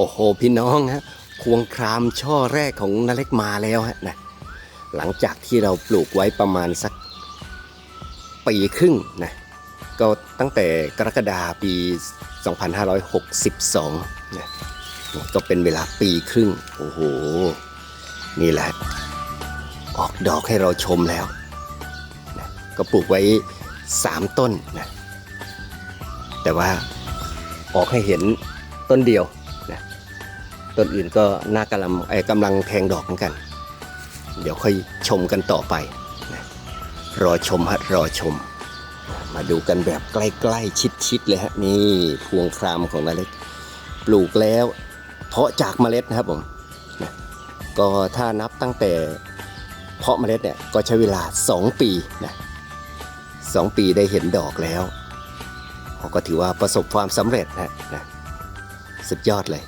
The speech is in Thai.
โอ้โหพี่น้องฮะพวงครามช่อแรกของนาเล็กมาแล้วฮะนะหลังจากที่เราปลูกไว้ประมาณสักปีครึ่งนะก็ตั้งแต่กรกฎาปี 2562นะก็เป็นเวลาปีครึ่ง โอ้โห นี่แหละ ออกดอกให้เราชมแล้วนะก็ปลูกไว้ 3 ต้นนะแต่ว่าออกให้เห็นต้นเดียว ต้นอื่นก็น่ากำลังไอ้กำลังแทงดอกเหมือนกัน เดี๋ยวค่อยชมกันต่อไปนะรอชมฮะรอชม มาดูกันแบบใกล้ๆชิดๆเลยฮะนี่พวงครามของนาเล็ก ปลูกแล้ว เพาะจากเมล็ดนะครับผมนะก็ถ้านับตั้งแต่เพาะเมล็ดเนี่ยก็ใช้เวลา 2 ปีนะสองปีได้เห็นดอกแล้วเขาก็ถือว่าประสบความสำเร็จนะนะสุดยอดเลย